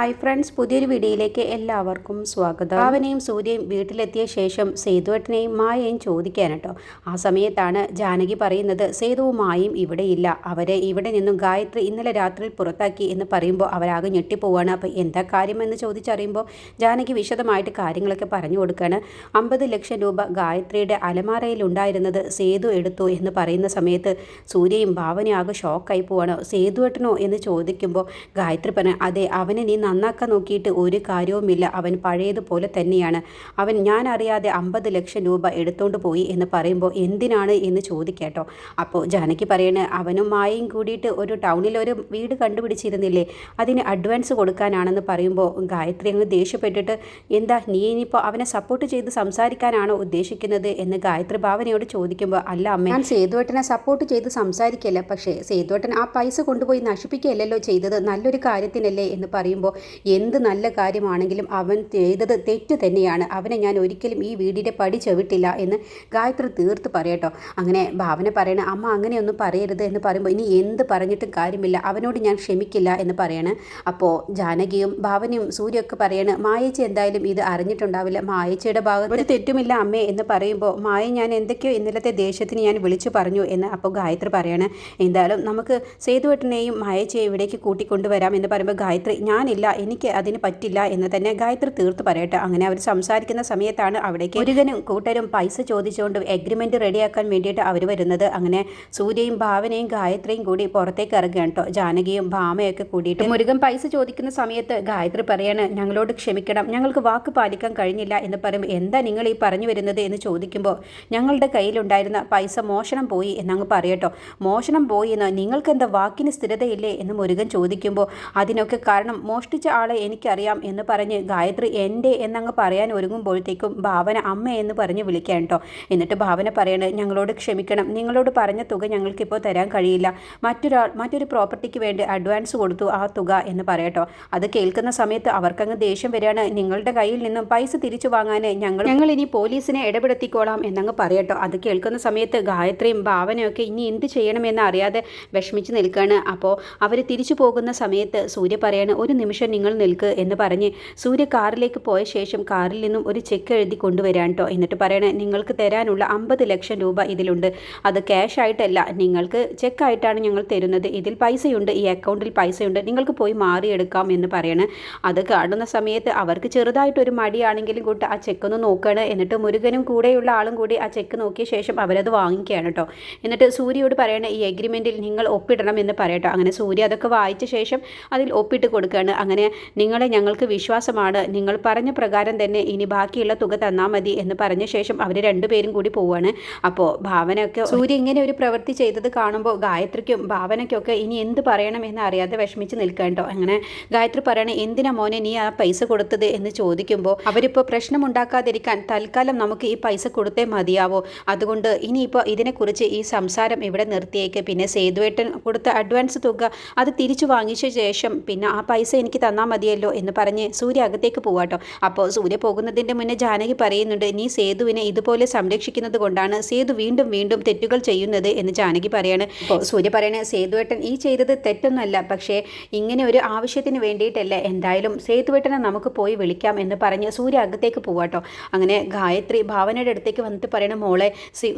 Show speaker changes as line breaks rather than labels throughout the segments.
Hi friends പുതിയൊരു വീഡിയോയിലേക്ക് എല്ലാവർക്കും സ്വാഗതം. ഭാവനയും സൂര്യയും വീട്ടിലെത്തിയ ശേഷം സേതുവേട്ടനെയും മായയും ചോദിക്കാൻ കേട്ടോ ആ സമയത്താണ് ജാനകി പറയുന്നത് സേതുവും മായയും ഇവിടെയില്ല. അവരെ ഇവിടെ നിന്നും ഗായത്രി ഇന്നലെ രാത്രി പുറത്താക്കി എന്ന് പറയുമ്പോൾ അവരാകെ ഞെട്ടിപ്പോവാണ്. അപ്പോൾ എന്താ കാര്യമെന്ന് ചോദിച്ചറിയുമ്പോൾ ജാനകി വിശദമായിട്ട് കാര്യങ്ങളൊക്കെ പറഞ്ഞു കൊടുക്കുകയാണ് അമ്പത് ലക്ഷം രൂപ ഗായത്രിയുടെ അലമാരയിൽ ഉണ്ടായിരുന്നത് സേതു എടുത്തു എന്ന് പറയുന്ന സമയത്ത് സൂര്യയും ഭാവനയും ആകെ ഷോക്കായി പോവാണ്. സേതുവേട്ടനോ എന്ന് ചോദിക്കുമ്പോൾ ഗായത്രി പറഞ്ഞു അതെ അവനെ നീ നന്നാക്കാൻ നോക്കിയിട്ട് ഒരു കാര്യവുമില്ല. അവൻ പഴയതുപോലെ തന്നെയാണ്. അവൻ ഞാൻ അറിയാതെ അമ്പത് ലക്ഷം രൂപ എടുത്തോണ്ട് പോയി എന്ന് പറയുമ്പോൾ എന്തിനാണ് എന്ന് ചോദിക്കേട്ടോ. അപ്പോൾ ജാനകി പറയണേ അവനും മായയും കൂടിയിട്ട് ഒരു ടൗണിൽ ഒരു വീട് കണ്ടുപിടിച്ചിരുന്നില്ലേ? അതിന് അഡ്വാൻസ് കൊടുക്കാനാണെന്ന് പറയുമ്പോൾ ഗായത്രി അങ്ങ് ദേഷ്യപ്പെട്ടിട്ട് എന്താ നീ ഇനിയിപ്പോൾ അവനെ സപ്പോർട്ട് ചെയ്ത് സംസാരിക്കാനാണോ ഉദ്ദേശിക്കുന്നത്? എന്ന് ഗായത്രി ഭാവനയോട് ചോദിക്കുമ്പോൾ അല്ല അമ്മ. ഞാൻ സേതുവേട്ടനെ സപ്പോർട്ട് ചെയ്ത് സംസാരിക്കല്ല. പക്ഷേ സേതുവേട്ടൻ ആ പൈസ കൊണ്ടുപോയി നശിപ്പിക്കുകയല്ലല്ലോ ചെയ്തത്. നല്ലൊരു കാര്യത്തിനല്ലേ? എന്ന് പറയുമ്പോൾ എന്ത് നല്ല കാര്യമാണെങ്കിലും അവൻ ചെയ്തത് തെറ്റ് തന്നെയാണ്. അവനെ ഞാൻ ഒരിക്കലും ഈ വീടിന്റെ പടി ചവിട്ടില്ല എന്ന് ഗായത്രി തീർത്ത് പറയട്ടോ അങ്ങനെ ഭാവന പറയണ അമ്മ അങ്ങനെയൊന്നും പറയരുത് എന്ന് പറയുമ്പോൾ ഇനി എന്ത് പറഞ്ഞിട്ടും കാര്യമില്ല. അവനോട് ഞാൻ ക്ഷമിക്കില്ല എന്ന് പറയണേ. അപ്പോൾ ജാനകിയും ഭാവനയും സൂര്യൊക്കെ പറയണ മായേച്ചി എന്തായാലും ഇത് അറിഞ്ഞിട്ടുണ്ടാവില്ല. മായച്ചയുടെ ഭാഗത്ത് ഒരു തെറ്റുമില്ല അമ്മേ എന്ന് പറയുമ്പോൾ മായ ഞാൻ എന്തൊക്കെയോ ഇന്നലത്തെ ദേഷ്യത്തിന് ഞാൻ വിളിച്ചു പറഞ്ഞു എന്ന് അപ്പോൾ ഗായത്രി പറയണേ. എന്തായാലും നമുക്ക് സേതുവട്ടനെയും മായച്ചയെ ഇവിടേക്ക് കൂട്ടിക്കൊണ്ടുവരാം എന്ന് പറയുമ്പോൾ ഗായത്രി ഞാനില്ല എനിക്ക് അതിന് പറ്റില്ല എന്ന് തന്നെ ഗായത്രി തീർത്ത് പറയട്ടെ. അങ്ങനെ അവർ സംസാരിക്കുന്ന സമയത്താണ് അവിടേക്ക് മുരുകനും കൂട്ടരും പൈസ ചോദിച്ചുകൊണ്ട് എഗ്രിമെന്റ് റെഡിയാക്കാൻ വേണ്ടിയിട്ട് അവർ വരുന്നത്. അങ്ങനെ സൂര്യയും ഭാവനയും ഗായത്രിയും കൂടി പുറത്തേക്ക് ഇറങ്ങുകയാണ് കേട്ടോ. ജാനകിയും ഭാമയൊക്കെ കൂടിയിട്ട് മുരുകൻ പൈസ ചോദിക്കുന്ന സമയത്ത് ഗായത്രി പറയാണ് ഞങ്ങളോട് ക്ഷമിക്കണം. ഞങ്ങൾക്ക് വാക്ക് പാലിക്കാൻ കഴിഞ്ഞില്ല എന്ന് പറയുമ്പോൾ എന്താ നിങ്ങൾ ഈ പറഞ്ഞു വരുന്നത്? എന്ന് ചോദിക്കുമ്പോൾ ഞങ്ങളുടെ കയ്യിലുണ്ടായിരുന്ന പൈസ മോഷണം പോയി എന്നങ്ങ് പറയട്ടോ മോഷണം പോയി എന്ന്? നിങ്ങൾക്ക് എന്താ വാക്കിന് സ്ഥിരതയില്ലേ? എന്ന് മുരുകൻ ചോദിക്കുമ്പോൾ അതിനൊക്കെ കാരണം മോഷ്ടിച്ച ആളെ എനിക്കറിയാം എന്ന് പറഞ്ഞ് ഗായത്രി എന്റെ എന്നങ്ങ് പറയാൻ ഒരുങ്ങുമ്പോഴത്തേക്കും ഭാവന അമ്മ എന്ന് പറഞ്ഞ് വിളിക്കാൻ കേട്ടോ. എന്നിട്ട് ഭാവന പറയണേ ഞങ്ങളോട് ക്ഷമിക്കണം. നിങ്ങളോട് പറഞ്ഞ തുക ഞങ്ങൾക്കിപ്പോൾ തരാൻ കഴിയില്ല. മറ്റൊരാൾ മറ്റൊരു പ്രോപ്പർട്ടിക്ക് വേണ്ടി അഡ്വാൻസ് കൊടുത്തു ആ തുക എന്ന് പറയട്ടോ അത് കേൾക്കുന്ന സമയത്ത് അവർക്കങ്ങ് ദേഷ്യം വരികയാണ്. നിങ്ങളുടെ കയ്യിൽ നിന്നും പൈസ തിരിച്ചു വാങ്ങാൻ ഞങ്ങൾ ഞങ്ങൾ ഇനി പോലീസിനെ ഇടപെടുത്തിക്കോളാം എന്നങ്ങ് പറയട്ടോ അത് കേൾക്കുന്ന സമയത്ത് ഗായത്രിയും ഭാവനയൊക്കെ ഇനി എന്ത് ചെയ്യണമെന്ന് അറിയാതെ വിഷമിച്ച് നിൽക്കുകയാണ്. അപ്പോൾ അവർ തിരിച്ചു പോകുന്ന സമയത്ത് സൂര്യ പറയാണ് ഒരു നിമിഷം നിങ്ങൾ നിൽക്ക് എന്ന് പറഞ്ഞ് സൂര്യ കാറിലേക്ക് പോയ ശേഷം കാറിൽ നിന്നും ഒരു ചെക്ക് എഴുതി കൊണ്ടുവരാൻ കേട്ടോ എന്നിട്ട് പറയണേ നിങ്ങൾക്ക് തരാനുള്ള അമ്പത് ലക്ഷം രൂപ ഇതിലുണ്ട്. അത് ക്യാഷ് ആയിട്ടല്ല. നിങ്ങൾക്ക് ചെക്കായിട്ടാണ് ഞങ്ങൾ തരുന്നത്. ഇതിൽ പൈസയുണ്ട്. ഈ അക്കൗണ്ടിൽ പൈസയുണ്ട്. നിങ്ങൾക്ക് പോയി മാറിയെടുക്കാം എന്ന് പറയണേ. അത് കാണുന്ന സമയത്ത് അവർക്ക് ചെറുതായിട്ടൊരു മടിയാണെങ്കിലും കൂട്ട് ആ ചെക്ക് ഒന്ന് നോക്കുകയാണ് എന്നിട്ട് മുരുകനും കൂടെയുള്ള ആളും കൂടി ആ ചെക്ക് നോക്കിയ ശേഷം അവരത് വാങ്ങിക്കുകയാണ് കേട്ടോ എന്നിട്ട് സൂര്യയോട് പറയണ ഈ എഗ്രിമെന്റിൽ നിങ്ങൾ ഒപ്പിടണം എന്ന് പറയട്ടോ. അങ്ങനെ സൂര്യ അതൊക്കെ വായിച്ച ശേഷം അതിൽ ഒപ്പിട്ട് കൊടുക്കുകയാണ്. അങ്ങനെ നിങ്ങളെ ഞങ്ങൾക്ക് വിശ്വാസമാണ്. നിങ്ങൾ പറഞ്ഞ പ്രകാരം തന്നെ ഇനി ബാക്കിയുള്ള തുക തന്നാൽ മതി എന്ന് പറഞ്ഞ ശേഷം അവർ രണ്ടുപേരും കൂടി പോവാണ്. അപ്പോൾ ഭാവനയൊക്കെ സൂര്യ ഇങ്ങനെ ഒരു പ്രവൃത്തി ചെയ്തത് കാണുമ്പോൾ ഗായത്രിക്കും ഭാവനയ്ക്കൊക്കെ ഇനി എന്ത് പറയണം എന്ന് അറിയാതെ വിഷമിച്ച് നിൽക്കണ്ടോ അങ്ങനെ ഗായത്രി പറയണേ എന്തിനാ മോനെ നീ ആ പൈസ കൊടുത്തത്? എന്ന് ചോദിക്കുമ്പോൾ അവരിപ്പോൾ പ്രശ്നമുണ്ടാക്കാതിരിക്കാൻ തൽക്കാലം നമുക്ക് ഈ പൈസ കൊടുത്തേ മതിയാവോ. അതുകൊണ്ട് ഇനിയിപ്പോൾ ഇതിനെക്കുറിച്ച് ഈ സംസാരം ഇവിടെ നിർത്തിയേക്ക്. പിന്നെ സേതുവേട്ടൻ കൊടുത്ത അഡ്വാൻസ് തുക അത് തിരിച്ചു വാങ്ങിച്ച ശേഷം പിന്നെ ആ പൈസ എനിക്ക് തന്നാൽ മതിയല്ലോ എന്ന് പറഞ്ഞ് സൂര്യ അകത്തേക്ക് പോവാട്ടോ അപ്പോൾ സൂര്യ പോകുന്നതിന്റെ മുന്നേ ജാനകി പറയുന്നുണ്ട് നീ സേതുവിനെ ഇതുപോലെ സംരക്ഷിക്കുന്നത് കൊണ്ടാണ് സേതു വീണ്ടും വീണ്ടും തെറ്റുകൾ ചെയ്യുന്നത് എന്ന് ജാനകി പറയാണ്. അപ്പോൾ സൂര്യ പറയണ സേതുവേട്ടൻ ഈ ചെയ്തത് തെറ്റൊന്നുമല്ല പക്ഷേ ഇങ്ങനെ ഒരു ആവശ്യത്തിന് വേണ്ടിയിട്ടല്ല. എന്തായാലും സേതുവേട്ടനെ നമുക്ക് പോയി വിളിക്കാം എന്ന് പറഞ്ഞ് സൂര്യ അകത്തേക്ക് പോവാട്ടോ അങ്ങനെ ഗായത്രി ഭാവനയുടെ അടുത്തേക്ക് വന്നിട്ട് പറയണ മോളെ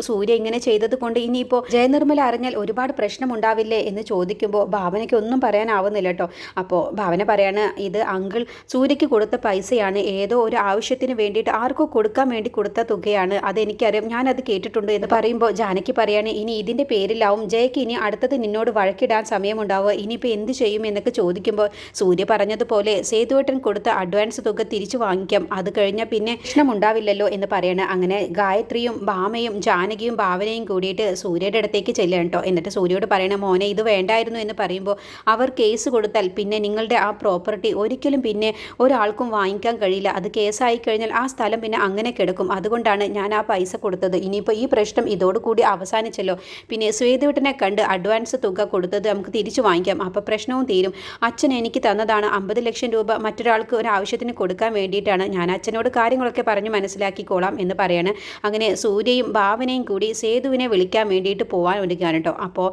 സൂര്യ ഇങ്ങനെ ചെയ്തത് കൊണ്ട് ഇനിയിപ്പോൾ ജയനിർമ്മല അറിഞ്ഞാൽ ഒരുപാട് പ്രശ്നമുണ്ടാവില്ലേ? എന്ന് ചോദിക്കുമ്പോൾ ഭാവനയ്ക്ക് ഒന്നും പറയാനാവുന്നില്ല കേട്ടോ അപ്പോൾ ഭാവന പറയാണ് ഇത് അങ്കിൾ സൂര്യയ്ക്ക് കൊടുത്ത പൈസയാണ്. ഏതോ ഒരു ആവശ്യത്തിന് വേണ്ടിയിട്ട് ആർക്കോ കൊടുക്കാൻ വേണ്ടി കൊടുത്ത തുകയാണ്. അതെനിക്കറിയാം. ഞാനത് കേട്ടിട്ടുണ്ട് എന്ന് പറയുമ്പോൾ ജാനകി പറയാണ് ഇനി ഇതിന്റെ പേരിലാവും. ജയക്ക് ഇനി അടുത്തത് നിന്നോട് വഴക്കിടാൻ സമയമുണ്ടാവുക. ഇനിയിപ്പോൾ എന്ത് ചെയ്യും? എന്നൊക്കെ ചോദിക്കുമ്പോൾ സൂര്യ പറഞ്ഞതുപോലെ സേതുവേട്ടൻ കൊടുത്ത അഡ്വാൻസ് തുക തിരിച്ചു വാങ്ങിക്കാം. അത് കഴിഞ്ഞാൽ പിന്നെ പ്രശ്നമുണ്ടാവില്ലല്ലോ എന്ന് പറയണ. അങ്ങനെ ഗായത്രിയും ഭാമയും ജാനകിയും ഭാവനയും കൂടിയിട്ട് സൂര്യയുടെ അടുത്തേക്ക് ചെല്ലുകയാണ് കേട്ടോ എന്നിട്ട് സൂര്യയോട് പറയണ മോനെ ഇത് വേണ്ടായിരുന്നു എന്ന് പറയുമ്പോൾ അവർ കേസ് കൊടുത്താൽ പിന്നെ നിങ്ങളുടെ ആ പ്രോപ്പർട്ടി ഒരിക്കലും പിന്നെ ഒരാൾക്കും വാങ്ങിക്കാൻ കഴിയില്ല. അത് കേസായി കഴിഞ്ഞാൽ ആ സ്ഥലം പിന്നെ അങ്ങനെ കിടക്കും. അതുകൊണ്ടാണ് ഞാൻ ആ പൈസ കൊടുത്തത്. ഇനിയിപ്പോൾ ഈ പ്രശ്നം ഇതോടുകൂടി അവസാനിച്ചല്ലോ. പിന്നെ സ്വേതുവിട്ടനെ കണ്ട് അഡ്വാൻസ് തുക കൊടുത്തത് നമുക്ക് തിരിച്ചു വാങ്ങിക്കാം. അപ്പോൾ പ്രശ്നവും തീരും. അച്ഛൻ എനിക്ക് തന്നതാണ് അമ്പത് ലക്ഷം രൂപ. മറ്റൊരാൾക്ക് ഒരു ആവശ്യത്തിന് കൊടുക്കാൻ വേണ്ടിയിട്ടാണ് ഞാൻ അച്ഛനോട് കാര്യങ്ങളൊക്കെ പറഞ്ഞ് മനസ്സിലാക്കിക്കോളാം എന്ന് പറയാണ്. അങ്ങനെ സൂര്യയും ഭാവനയും കൂടി സേതുവിനെ വിളിക്കാൻ വേണ്ടിയിട്ട് പോകാൻ ഒരുക്കുകയാണ് കേട്ടോ. അപ്പോൾ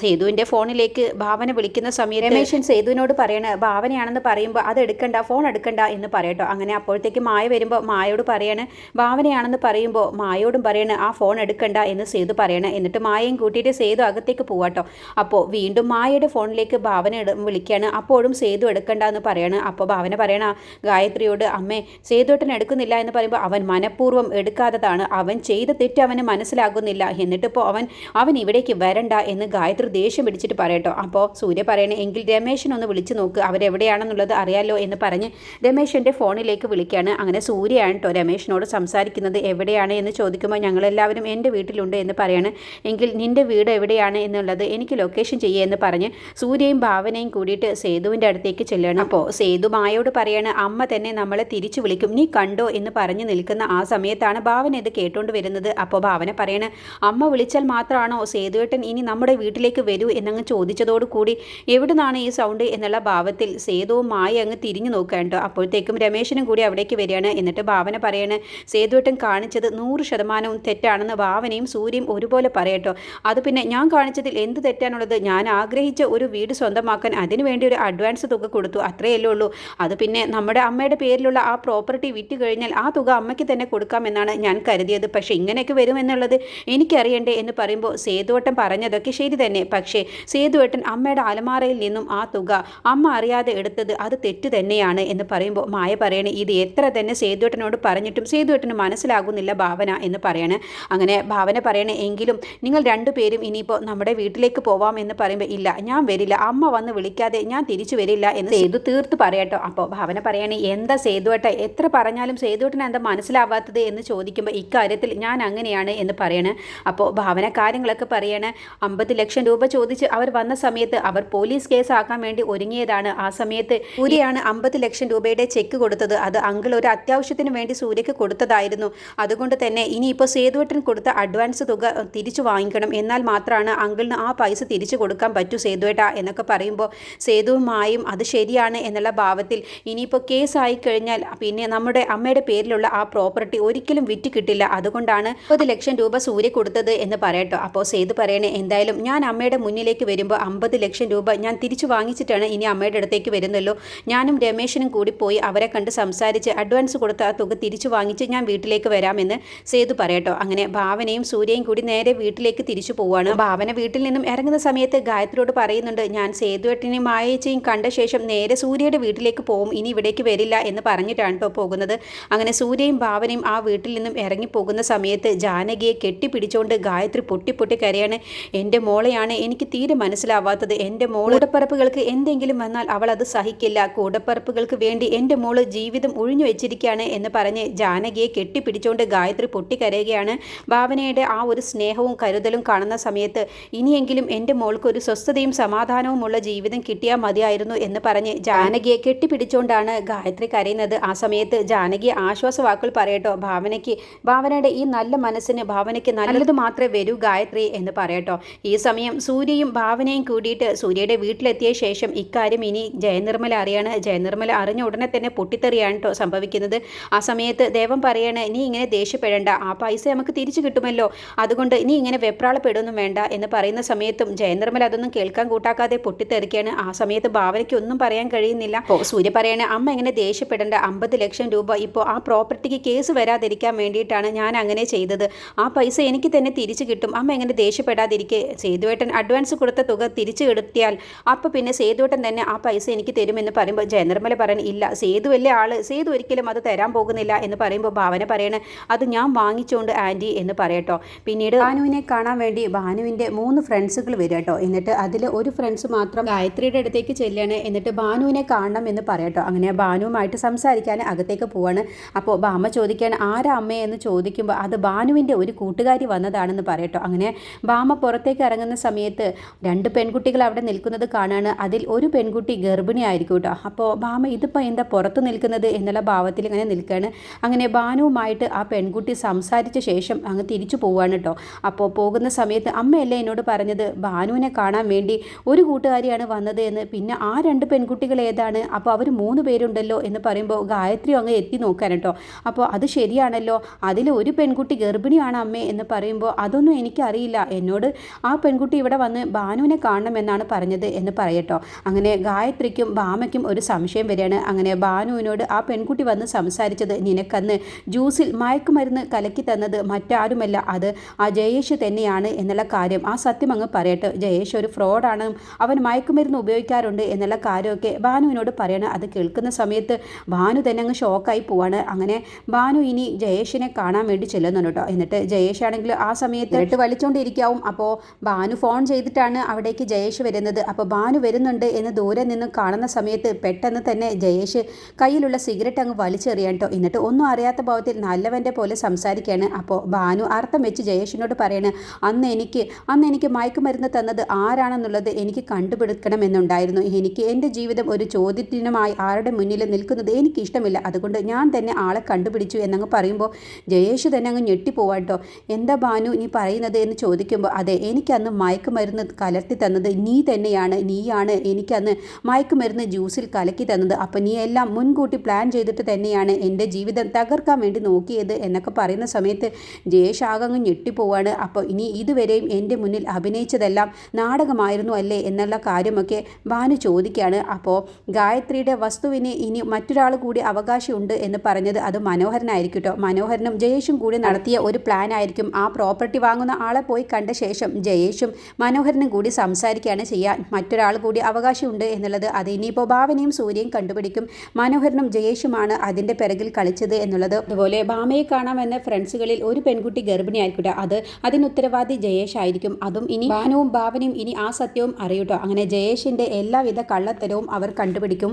സേതുവിന്റെ ഫോണിലേക്ക് ഭാവന വിളിക്കുന്ന സമയം രമേശൻ സേതുവിനോട് പറയണ ഭാവനയാണ് ഭാവനയാണെന്ന് പറയുമ്പോൾ അത് എടുക്കണ്ട ഫോൺ എടുക്കണ്ട എന്ന് പറയട്ടോ അങ്ങനെ അപ്പോഴത്തേക്ക് മായ വരുമ്പോൾ മായോട് പറയാണ് ഭാവനയാണെന്ന് പറയുമ്പോൾ മായോടും പറയണ് ആ ഫോൺ എടുക്കണ്ട എന്ന് സേതു പറയണം. എന്നിട്ട് മായയും കൂട്ടിയിട്ട് സേതു അകത്തേക്ക് പോവാട്ടോ അപ്പോൾ വീണ്ടും മായയുടെ ഫോണിലേക്ക് ഭാവന വിളിക്കുകയാണ് അപ്പോഴും സേതു എടുക്കണ്ട എന്ന് പറയാണ്. അപ്പോൾ ഭാവന പറയണ ഗായത്രിയോട് അമ്മേ സേതുട്ടൻ എടുക്കുന്നില്ല എന്ന് പറയുമ്പോൾ അവൻ മനഃപൂർവം എടുക്കാത്തതാണ്. അവൻ ചെയ്ത തെറ്റ് അവന് മനസ്സിലാകുന്നില്ല. എന്നിട്ടിപ്പോൾ അവൻ അവൻ ഇവിടേക്ക് വരണ്ട എന്ന് ഗായത്രി ദേഷ്യം പിടിച്ചിട്ട് പറയട്ടോ അപ്പോൾ സൂര്യ പറയണേ എങ്കിൽ രമേശനൊന്ന് വിളിച്ചു നോക്ക്. അവരെവിടെയാണെന്നുള്ളത് അറിയാലോ എന്ന് പറഞ്ഞ് രമേശന്റെ ഫോണിലേക്ക് വിളിക്കുകയാണ് അങ്ങനെ സൂര്യയാണ് കേട്ടോ രമേശിനോട് സംസാരിക്കുന്നത്. എവിടെയാണ് എന്ന് ചോദിക്കുമ്പോൾ ഞങ്ങളെല്ലാവരും എന്റെ വീട്ടിലുണ്ട് എന്ന് പറയാണ്. എങ്കിൽ നിന്റെ വീട് എവിടെയാണ് എന്നുള്ളത് എനിക്ക് ലൊക്കേഷൻ ചെയ്യുക എന്ന് പറഞ്ഞ് സൂര്യയും ഭാവനയും കൂടിയിട്ട് സേതുവിന്റെ അടുത്തേക്ക് ചെല്ലണം. അപ്പോൾ സേതു മായോട് പറയാണ് അമ്മ തന്നെ നമ്മളെ തിരിച്ചു വിളിക്കും. നീ കണ്ടോ എന്ന് പറഞ്ഞ് നിൽക്കുന്ന ആ സമയത്താണ് ഭാവന ഇത് കേട്ടുകൊണ്ട് വരുന്നത്. അപ്പോൾ ഭാവന പറയണ് അമ്മ വിളിച്ചാൽ മാത്രമാണോ സേതുവേട്ടൻ ഇനി നമ്മുടെ വീട്ടിലേക്ക് വരൂ എന്നങ്ങ് ചോദിച്ചതോടുകൂടി എവിടുന്നാണ് ഈ സൗണ്ട് എന്നുള്ള ഭാവത്തിൽ സേതുവും മായ അങ്ങ് തിരിഞ്ഞു നോക്കാണ്ടോ അപ്പോഴത്തേക്കും രമേശനും കൂടി അവിടേക്ക് വരികയാണ്. എന്നിട്ട് ഭാവന പറയാണ് സേതുവട്ടൻ കാണിച്ചത് നൂറ് ശതമാനവും തെറ്റാണെന്ന് ഭാവനയും സൂര്യയും ഒരുപോലെ പറയട്ടോ അത് പിന്നെ ഞാൻ കാണിച്ചതിൽ എന്ത് തെറ്റാണുള്ളത്? ഞാൻ ആഗ്രഹിച്ച ഒരു വീട് സ്വന്തമാക്കാൻ അതിന് വേണ്ടി ഒരു അഡ്വാൻസ് തുക കൊടുത്തു. അത്രയല്ലേ ഉള്ളൂ. അത് പിന്നെ നമ്മുടെ അമ്മയുടെ പേരിലുള്ള ആ പ്രോപ്പർട്ടി വിറ്റ് കഴിഞ്ഞാൽ ആ തുക അമ്മയ്ക്ക് തന്നെ കൊടുക്കാമെന്നാണ് ഞാൻ കരുതിയത്. പക്ഷേ ഇങ്ങനെയൊക്കെ വരുമെന്നുള്ളത് എനിക്കറിയണ്ടേ എന്ന് പറയുമ്പോൾ സേതുവട്ടൻ പറഞ്ഞതൊക്കെ ശരി തന്നെ. പക്ഷേ സേതുവേട്ടൻ അമ്മയുടെ അലമാറയിൽ നിന്നും ആ തുക അമ്മ അറിയാതെ എടുത്തത് അത് തെറ്റ് തന്നെയാണ് എന്ന് പറയുമ്പോൾ മായ പറയണേ ഇത് എത്ര തന്നെ സേതുവേട്ടനോട് പറഞ്ഞിട്ടും സേതുവേട്ടന് മനസ്സിലാകുന്നില്ല ഭാവന എന്ന് പറയണേ. അങ്ങനെ ഭാവന പറയണേ എങ്കിലും നിങ്ങൾ രണ്ടുപേരും ഇനിയിപ്പോൾ നമ്മുടെ വീട്ടിലേക്ക് പോവാം എന്ന് പറയുമ്പോൾ ഇല്ല ഞാൻ വരില്ല അമ്മ വന്ന് വിളിക്കാതെ ഞാൻ തിരിച്ചു വരില്ല എന്ന് സേതു തീർത്ത് പറയട്ടോ. അപ്പോൾ ഭാവന പറയണേ എന്താ സേതുവേട്ട എത്ര പറഞ്ഞാലും സേതുവേട്ടന് എന്താ മനസ്സിലാവാത്തത് എന്ന് ചോദിക്കുമ്പോൾ ഇക്കാര്യത്തിൽ ഞാൻ അങ്ങനെയാണ് എന്ന് പറയണേ. അപ്പോൾ ഭാവന കാര്യങ്ങളൊക്കെ പറയണേ. അമ്പത് ലക്ഷം രൂപ ചോദിച്ച് അവർ വന്ന സമയത്ത് അവർ പോലീസ് കേസ് ആക്കാൻ വേണ്ടി ഒരുങ്ങിയതാണ്. ആ സമയത്ത് സൂര്യയാണ് അമ്പത് ലക്ഷം രൂപയുടെ ചെക്ക് കൊടുത്തത്. അത് അങ്കിൾ ഒരു അത്യാവശ്യത്തിന് വേണ്ടി സൂര്യക്ക് കൊടുത്തതായിരുന്നു. അതുകൊണ്ട് തന്നെ ഇനിയിപ്പോൾ സേതുവേട്ടൻ കൊടുത്ത അഡ്വാൻസ് തുക തിരിച്ചു വാങ്ങിക്കണം. എന്നാൽ മാത്രമാണ് അങ്കിളിന് ആ പൈസ തിരിച്ചു കൊടുക്കാൻ പറ്റൂ സേതുവേട്ട എന്നൊക്കെ പറയുമ്പോൾ സേതുവുമായും അത് ശരിയാണ് എന്നുള്ള ഭാവത്തിൽ ഇനിയിപ്പോൾ കേസായി കഴിഞ്ഞാൽ പിന്നെ നമ്മുടെ അമ്മയുടെ പേരിലുള്ള ആ പ്രോപ്പർട്ടി ഒരിക്കലും വിറ്റ് കിട്ടില്ല. അതുകൊണ്ടാണ് മുപ്പത് ലക്ഷം രൂപ സൂര്യ കൊടുത്തത് എന്ന് പറയട്ടോ. അപ്പോൾ സേതു പറയണേ എന്തായാലും ഞാൻ അമ്മയുടെ മുന്നിലേക്ക് വരുമ്പോൾ അമ്പത് ലക്ഷം രൂപ ഞാൻ തിരിച്ചു വാങ്ങിച്ചിട്ടാണ് ഇനി അമ്മയുടെ അടുത്തേക്ക് വരുന്നല്ലോ ഞാനും രമേശനും കൂടി പോയി അവരെ കണ്ട് സംസാരിച്ച് അഡ്വാൻസ് കൊടുത്ത ആ തുക തിരിച്ചു വാങ്ങിച്ച് ഞാൻ വീട്ടിലേക്ക് വരാമെന്ന് സേതു പറയട്ടോ. അങ്ങനെ ഭാവനയും സൂര്യയും കൂടി നേരെ വീട്ടിലേക്ക് തിരിച്ചു പോവാണ്. ഭാവന വീട്ടിൽ നിന്നും ഇറങ്ങുന്ന സമയത്ത് ഗായത്രിയോട് പറയുന്നുണ്ട് ഞാൻ സേതുവെട്ടിനെയും മായേച്ചയും കണ്ട ശേഷം നേരെ സൂര്യയുടെ വീട്ടിലേക്ക് പോകും ഇനി ഇവിടേക്ക് വരില്ല എന്ന് പറഞ്ഞിട്ടാണ് കേട്ടോ പോകുന്നത്. അങ്ങനെ സൂര്യയും ഭാവനയും ആ വീട്ടിൽ നിന്നും ഇറങ്ങി പോകുന്ന സമയത്ത് ജാനകിയെ കെട്ടിപ്പിടിച്ചുകൊണ്ട് ഗായത്രി പൊട്ടി പൊട്ടി കരയാണ്. എന്റെ മോളെയാണ് എനിക്ക് തീരെ മനസ്സിലാവാത്തത്. എന്റെ മോളുടെ പറപ്പുകൾക്ക് എന്തെങ്കിലും വന്നാൽ അവൾ അത് സഹിക്കില്ല. കൂടപ്പറപ്പുകൾക്ക് വേണ്ടി എന്റെ മോൾ ജീവിതം ഒഴിഞ്ഞു വെച്ചിരിക്കുകയാണ് എന്ന് പറഞ്ഞ് ജാനകിയെ കെട്ടിപ്പിടിച്ചുകൊണ്ട് ഗായത്രി പൊട്ടിക്കരയുകയാണ്. ഭാവനയുടെ ആ ഒരു സ്നേഹവും കരുതലും കാണുന്ന സമയത്ത് ഇനിയെങ്കിലും എന്റെ മോൾക്ക് ഒരു സ്വസ്ഥതയും സമാധാനവുമുള്ള ജീവിതം കിട്ടിയാൽ മതിയായിരുന്നു എന്ന് പറഞ്ഞ് ജാനകിയെ കെട്ടിപ്പിടിച്ചുകൊണ്ടാണ് ഗായത്രി കരയുന്നത്. ആ സമയത്ത് ജാനകി ആശ്വാസവാക്കുകൾ പറയട്ടോ. ഭാവനയ്ക്ക് ഭാവനയുടെ ഈ നല്ല മനസ്സിന് ഭാവനയ്ക്ക് നല്ലത് മാത്രമേ വരൂ ഗായത്രി എന്ന് പറയട്ടോ. ഈ സമയം സൂര്യയും ഭാവനയും കൂടിയിട്ട് സൂര്യയുടെ വീട്ടിലെത്തിയ ശേഷം ഇക്കാര്യം ഇനി ജയനിർമ്മല അറിയാണ്. ജയനിർമ്മല അറിഞ്ഞ ഉടനെ തന്നെ പൊട്ടിത്തെറിയാണ് കേട്ടോ സംഭവിക്കുന്നത്. ആ സമയത്ത് ദേവം പറയാണ് നീ ഇങ്ങനെ ദേഷ്യപ്പെടേണ്ട. ആ പൈസ നമുക്ക് തിരിച്ചു കിട്ടുമല്ലോ. അതുകൊണ്ട് നീ ഇങ്ങനെ വെപ്രാളപ്പെടൊന്നും വേണ്ട എന്ന് പറയുന്ന സമയത്തും ജയനിർമ്മല അതൊന്നും കേൾക്കാൻ കൂട്ടാക്കാതെ പൊട്ടിത്തെറിക്കുകയാണ് ആ സമയത്ത് ഭാവനയ്ക്ക് ഒന്നും പറയാൻ കഴിയുന്നില്ല. അപ്പോൾ സൂര്യ പറയാണ് അമ്മ ഇങ്ങനെ ദേഷ്യപ്പെടേണ്ട. അമ്പത് ലക്ഷം രൂപ ഇപ്പോൾ ആ പ്രോപ്പർട്ടിക്ക് കേസ് വരാതിരിക്കാൻ വേണ്ടിയിട്ടാണ് ഞാൻ അങ്ങനെ ചെയ്തത്. ആ പൈസ എനിക്ക് തന്നെ തിരിച്ചു കിട്ടും. അമ്മ എങ്ങനെ ദേഷ്യപ്പെടാതിരിക്കെ. സേതുവേട്ടൻ അഡ്വാൻസ് കൊടുത്ത തുക തിരിച്ചു കിടത്തിയാൽ അപ്പോൾ പിന്നെ സേതുവേട്ടൻ തന്നെ ആ പൈസ എനിക്ക് തരുമെന്ന് പറയുമ്പോൾ ജയനിർമ്മല പറയണ ഇല്ല സേതു വലിയ ആൾ സേതു ഒരിക്കലും അത് തരാൻ പോകുന്നില്ല എന്ന് പറയുമ്പോൾ ഭാവന പറയണ അത് ഞാൻ വാങ്ങിച്ചുകൊണ്ട് ആന്റി എന്ന് പറയട്ടോ. പിന്നീട് ഭാനുവിനെ കാണാൻ വേണ്ടി ഭാനുവിന്റെ മൂന്ന് ഫ്രണ്ട്സുകൾ വരും കേട്ടോ എന്നിട്ട് അതിൽ ഒരു ഫ്രണ്ട്സ് മാത്രം ഗായത്രിയുടെ അടുത്തേക്ക് ചെല്ലുകയാണ് എന്നിട്ട് ഭാനുവിനെ കാണണം എന്ന് പറയട്ടോ. അങ്ങനെ ഭാനുവുമായിട്ട് സംസാരിക്കാൻ അകത്തേക്ക് പോവാണ്. അപ്പോൾ ബാമ ചോദിക്കുകയാണ് ആരാ അമ്മേ? എന്ന് ചോദിക്കുമ്പോൾ അത് ഭാനുവിന്റെ ഒരു കൂട്ടുകാരി വന്നതാണെന്ന് പറയട്ടോ. അങ്ങനെ ബാമ പുറത്തേക്ക് ഇറങ്ങുന്ന സമയത്ത് രണ്ട് പെൺകുട്ടികൾ അവിടെ നിൽക്കുന്നത് കാണാണ്. അതിൽ ഒരു പെൺകുട്ടി ഗർഭിണിയായിരിക്കും കേട്ടോ അപ്പോൾ ഭാമ ഇതിപ്പോൾ എന്താ പുറത്ത് നിൽക്കുന്നത് എന്നുള്ള ഭാവത്തിൽ ഇങ്ങനെ നിൽക്കുകയാണ് അങ്ങനെ ഭാനുവുമായിട്ട് ആ പെൺകുട്ടി സംസാരിച്ച ശേഷം അങ്ങ് തിരിച്ചു പോവുകയാണ് കേട്ടോ അപ്പോൾ പോകുന്ന സമയത്ത് അമ്മയല്ലേ എന്നോട് പറഞ്ഞത് ഭാനുവിനെ കാണാൻ വേണ്ടി ഒരു കൂട്ടുകാരിയാണ് വന്നത് എന്ന്. പിന്നെ ആ രണ്ട് പെൺകുട്ടികൾ ഏതാണ്? അപ്പോൾ അവർ മൂന്ന് പേരുണ്ടല്ലോ എന്ന് പറയുമ്പോൾ ഗായത്രി അങ്ങ് എത്തി നോക്കാൻ കേട്ടോ അപ്പോൾ അത് ശരിയാണല്ലോ. അതിൽ ഒരു പെൺകുട്ടി ഗർഭിണിയാണ് അമ്മേ എന്ന് പറയുമ്പോൾ അതൊന്നും എനിക്കറിയില്ല. എന്നോട് ആ പെൺകുട്ടി ഇവിടെ വന്ന് ഭാനുവിനെ കാണണമെന്നാണ് പറഞ്ഞത് എന്ന് പറയട്ടോ. അങ്ങനെ ഗായത്രിക്കും അപ്പോഴേക്കും ഭാമയ്ക്കും ഒരു സംശയം വരികയാണ്. അങ്ങനെ ഭാനുവിനോട് ആ പെൺകുട്ടി വന്ന് സംസാരിച്ചത് നിനക്കന്ന് ജ്യൂസിൽ മയക്കുമരുന്ന് കലക്കി തന്നത് മറ്റാരുമല്ല. അത് ആ ജയേഷ് തന്നെയാണ് എന്നുള്ള കാര്യം ആ സത്യം അങ്ങ് പറയട്ടെ. ജയേഷ് ഒരു ഫ്രോഡാണ്. അവൻ മയക്കുമരുന്ന് ഉപയോഗിക്കാറുണ്ട് എന്നുള്ള കാര്യമൊക്കെ ഭാനുവിനോട് പറയണം. അത് കേൾക്കുന്ന സമയത്ത് ഭാനു തന്നെ അങ്ങ് ഷോക്കായി പോവാണ്. അങ്ങനെ ഭാനു ഇനി ജയേഷിനെ കാണാൻ വേണ്ടി ചെല്ലുന്നുണ്ട് കേട്ടോ. എന്നിട്ട് ജയേഷ് ആണെങ്കിൽ ആ സമയത്ത് ഇട്ട് വലിച്ചുകൊണ്ടിരിക്കാവും അപ്പോൾ ഭാനു ഫോൺ ചെയ്തിട്ടാണ് അവിടേക്ക് ജയേഷ് വരുന്നത്. അപ്പോൾ ഭാനു വരുന്നുണ്ട് എന്ന് ദൂരെ നിന്ന് കാണുന്ന സമയത്ത് പെട്ടെന്ന് തന്നെ ജയേഷ് കയ്യിലുള്ള സിഗരറ്റ് അങ്ങ് വലിച്ചെറിയാൻ കേട്ടോ എന്നിട്ട് ഒന്നും അറിയാത്ത ഭാവത്തിൽ നല്ലവന്റെ പോലെ സംസാരിക്കുകയാണ്. അപ്പോൾ ഭാനു അർത്ഥം വെച്ച് ജയേഷിനോട് പറയണ് അന്ന് എനിക്ക് അന്ന് എനിക്ക് മയക്കുമരുന്ന് തന്നത് ആരാണെന്നുള്ളത് എനിക്ക് കണ്ടുപിടിക്കണമെന്നുണ്ടായിരുന്നു എനിക്ക് എന്റെ ജീവിതം ഒരു ചോദ്യത്തിനുമായി ആരുടെ മുന്നിൽ നിൽക്കുന്നത് എനിക്കിഷ്ടമില്ല. അതുകൊണ്ട് ഞാൻ തന്നെ ആളെ കണ്ടുപിടിച്ചു എന്നങ്ങ് പറയുമ്പോൾ ജയേഷ് തന്നെ അങ്ങ് ഞെട്ടിപ്പോവാട്ടോ എന്താ ഭാനു നീ പറയുന്നത്? എന്ന് ചോദിക്കുമ്പോൾ അതെ എനിക്കന്ന് മയക്കുമരുന്ന് കലർത്തി തന്നത് നീ തന്നെയാണ് നീയാണ്. എനിക്കന്ന് മയക്കുമരുന്ന് ജ്യൂസിൽ കലക്കി തന്നത്. അപ്പം നീ എല്ലാം മുൻകൂട്ടി പ്ലാൻ ചെയ്തിട്ട് തന്നെയാണ് എന്റെ ജീവിതം തകർക്കാൻ വേണ്ടി നോക്കിയത് എന്നൊക്കെ പറയുന്ന സമയത്ത് ജയേഷ് ആകങ്ങ് ഞെട്ടിപ്പോവാണ്. അപ്പോൾ ഇനി ഇതുവരെയും എന്റെ മുന്നിൽ അഭിനയിച്ചതെല്ലാം നാടകമായിരുന്നു അല്ലേ എന്നുള്ള കാര്യമൊക്കെ ഭാനു ചോദിക്കുകയാണ് അപ്പോൾ ഗായത്രിയുടെ വസ്തുവിന് ഇനി മറ്റൊരാൾ കൂടി അവകാശമുണ്ട് എന്ന് പറഞ്ഞത് അത് മനോഹരനായിരിക്കും കേട്ടോ മനോഹരനും ജയേഷും കൂടി നടത്തിയ ഒരു പ്ലാൻ ആയിരിക്കും. ആ പ്രോപ്പർട്ടി വാങ്ങുന്ന ആളെ പോയി കണ്ട ശേഷം ജയേഷും മനോഹരനും കൂടി സംസാരിക്കുകയാണ് ചെയ്യാൻ. മറ്റൊരാൾ കൂടി അവകാശമുണ്ട് എന്നുള്ളത് അത് ഇനിയിപ്പോൾ ഭാവനയും സൂര്യയും കണ്ടുപിടിക്കും. മനോഹരനും ജയേഷുമാണ് അതിന്റെ പിറകിൽ കളിച്ചത് എന്നുള്ളത്. അതുപോലെ ഭാമയെ കാണാമെന്ന ഫ്രണ്ട്സുകളിൽ ഒരു പെൺകുട്ടി ഗർഭിണിയായിരിക്കട്ടെ. അത് അതിന് ഉത്തരവാദി ജയേഷ് ആയിരിക്കും അതും ഇനി ഭാനവും ഭാവനയും ഇനി ആ സത്യവും അറിയൂട്ടോ. അങ്ങനെ ജയേഷിന്റെ എല്ലാവിധ കള്ളത്തരവും അവർ കണ്ടുപിടിക്കും.